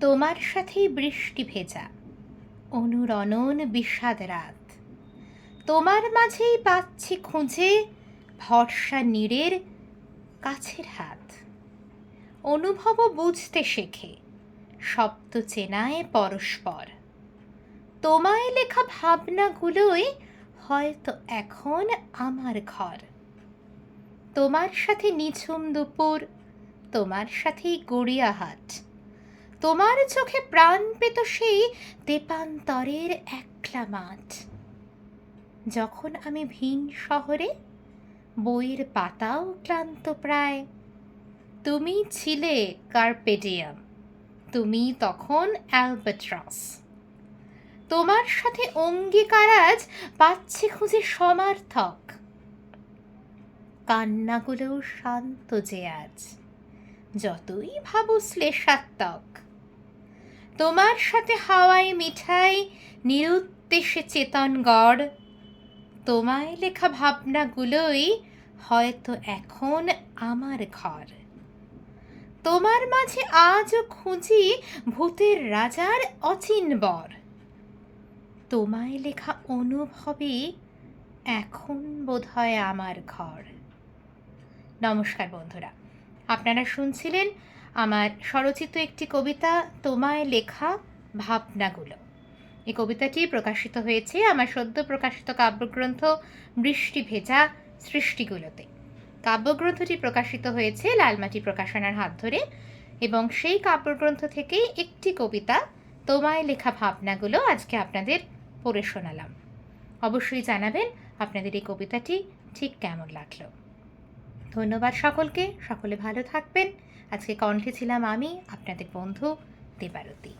তোমার সাথেই বৃষ্টি ভেজা। অনুরণন বিষাদ রাত। তোমার মাঝেই পাচ্ছি খুঁজে ভরসা নীড়ের কাছের হাত। অনুভব বুঝতে শেখে, শব্দ চেনায় পরস্পর। তোমায় লেখা ভাবনাগুলোই হয়তো এখন আমার ঘর। তোমার সাথে নিঝুম দুপুর, তোমার সাথেই গড়িয়াহাট। তোমার চোখে প্রাণ পেত সেই তেপান্তরের একলা মাঠ। যখন আমি ভিন শহরে, বইয়ের পাতাও ক্লান্ত প্রায়। তুমি ছিলে কার্পেডিয়াম, তুমি তখন অ্যালবাট্রস। তোমার সাথে অঙ্গীকার আজ পাচ্ছে খুঁজে সমার্থক। কান্নাগুলোও শান্ত যে আজ, যতই ভাবো শ্লেষাত্মক। তোমার সাথে হাওয়ায় মিঠাই, নিরুদ্দেশে চেতন গড়। তোমায় লেখা ভাবনাগুলোই হয়তো এখন আমার ঘর। তোমার মাঝে আজও খুঁজি ভূতের রাজার অচিন বর। তোমায় লেখা অনুভবই এখন বোধহয় আমার ঘর। নমস্কার বন্ধুরা, আপনারা শুনছিলেন আমার স্বরচিত একটি কবিতা, তোমায় লেখা ভাবনাগুলো। এই কবিতাটি প্রকাশিত হয়েছে আমার সদ্য প্রকাশিত কাব্যগ্রন্থ বৃষ্টি ভেজা সৃষ্টিগুলোতে। কাব্যগ্রন্থটি প্রকাশিত হয়েছে লালমাটি প্রকাশনার হাত ধরে এবং সেই কাব্যগ্রন্থ থেকেই একটি কবিতা, তোমায় লেখা ভাবনাগুলো আজকে আপনাদের পড়ে শোনালাম। অবশ্যই জানাবেন আপনাদের এই কবিতাটি ঠিক কেমন লাগল। ধন্যবাদ সকলকে, সকলে ভালো থাকবেন। আজকে কণ্ঠে ছিলাম আমি আপনাদের বন্ধু দেবারতী।